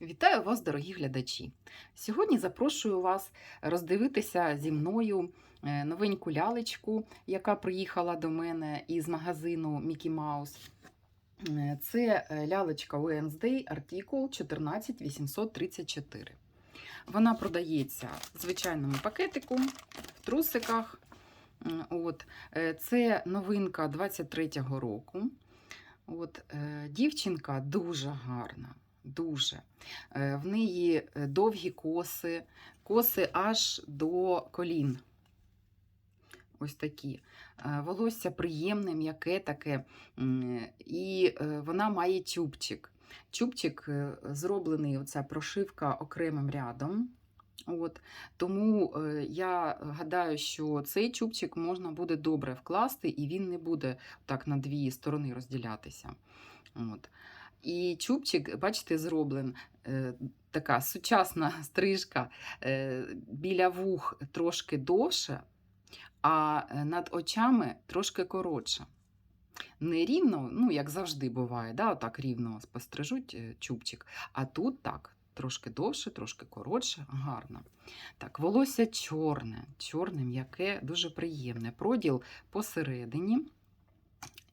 Вітаю вас, дорогі глядачі! Сьогодні запрошую вас роздивитися зі мною е, новеньку лялечку, яка приїхала до мене із магазину Mickey Mouse. Е, Це е, лялечка Wednesday, артикул 14834. Вона продається в звичайному пакетику, в трусиках. От. Це новинка 23-го року. От, дівчинка дуже гарна. Дуже. Е, В неї е, довгі коси, коси аж до колін. Ось такі. Е, Волосся приємне, м'яке таке. І вона має чубчик. Чубчик зроблений, оця прошивка окремим рядом. От. Тому я гадаю, що цей чубчик можна буде добре вкласти, і він не буде так на дві сторони розділятися. От. І чубчик, бачите, зроблен е, така сучасна стрижка е, біля вух трошки довше, а е, над очами трошки коротше. Не рівно, ну, як завжди буває, да, так рівно пострижуть е, чубчик, а тут так, трошки довше, трошки коротше, гарно. Так, волосся чорне, чорне, м'яке, дуже приємне. Проділ посередині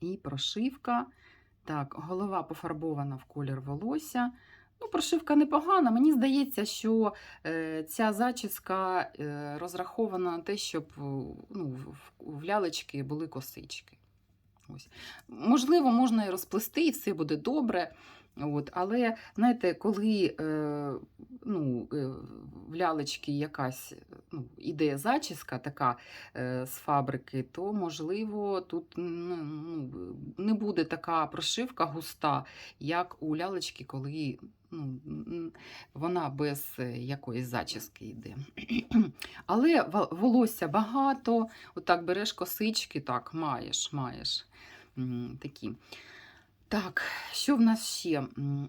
і прошивка. Так, голова пофарбована в колір волосся. Ну, прошивка непогана. Мені здається, що е, ця зачіска е, розрахована на те, щоб е, ну, в, лялечки були косички. Ось. Можливо, можна і розплести, і все буде добре. От, але знаєте, коли е, ну, е, в лялечки якась ну, іде зачіска така е, з фабрики, то можливо тут ну, не буде така прошивка густа, як у лялечки, коли ну, вона без е, якоїсь зачіски йде. Але волосся багато, отак береш косички, так, маєш, маєш. Такі. Так, що в нас ще?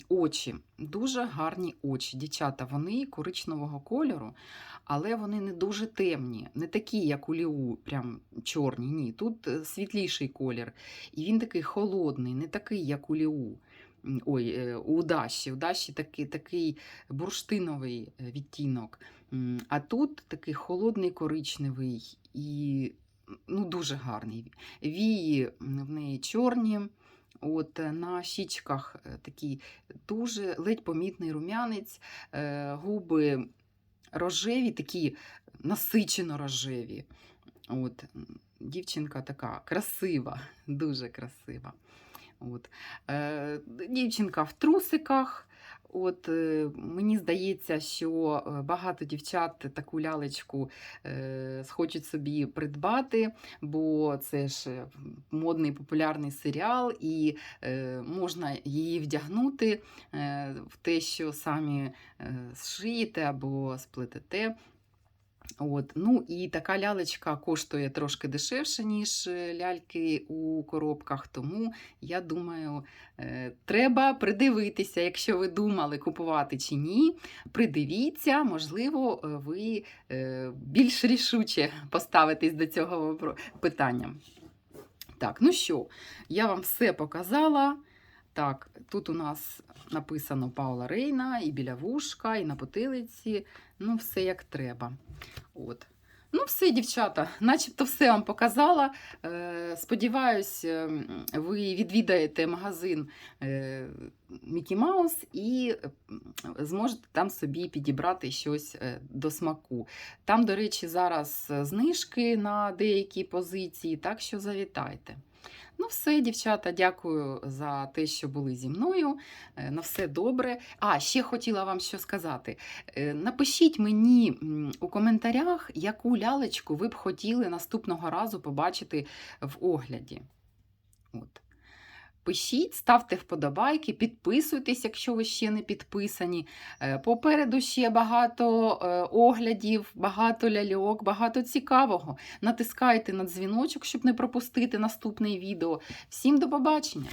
Очі. Дуже гарні очі. Дівчата, вони коричневого кольору, але вони не дуже темні, не такі, як у Ліу, прям чорні. Ні, тут е, світліший колір. І він такий холодний, не такий, як у Ліу. Ой, е, у Даші. У Даші такий, такий бурштиновий е, відтінок. А тут такий холодний коричневий і ну, дуже гарний. Вії в неї чорні. От е, на щічках е, такий дуже ледь помітний рум'янець, е, губи рожеві, такі насичено рожеві. От, дівчинка така красива, дуже красива. От. Е, дівчинка в трусиках. От, е, мені здається, що е, багато дівчат таку лялечку е, схочуть собі придбати, бо це ж модний популярний серіал, і е, можна її вдягнути е, в те, що самі е, зшиєте або сплетете. От. Ну і така лялечка коштує трошки дешевше, ніж е, ляльки у коробках. Тому я думаю, е, треба придивитися, якщо ви думали купувати чи ні. Придивіться, можливо, е, ви е, більш рішуче поставитесь до цього питання. Так, ну що, я вам все показала. Так, тут у нас написано Паула Рейна, і біля вушка, і на потилиці. Ну, все як треба. От. Ну, все, дівчата, начебто все вам показала. Е, сподіваюсь, е, ви відвідаєте магазин е, Мікі Маус і зможете там собі підібрати щось до смаку. Там, до речі, зараз знижки на деякі позиції, так що завітайте. Ну, все, дівчата, дякую за те, що були зі мною. Е, На все добре. А, ще хотіла вам що сказати. Е, Напишіть мені у коментарях, яку лялечку ви б хотіли наступного разу побачити в огляді. От. Пишіть, ставте вподобайки, підписуйтесь, якщо ви ще не підписані. Е, Попереду ще багато е, оглядів, багато ляльок, багато цікавого. Натискайте на дзвіночок, щоб не пропустити наступне відео. Всім до побачення!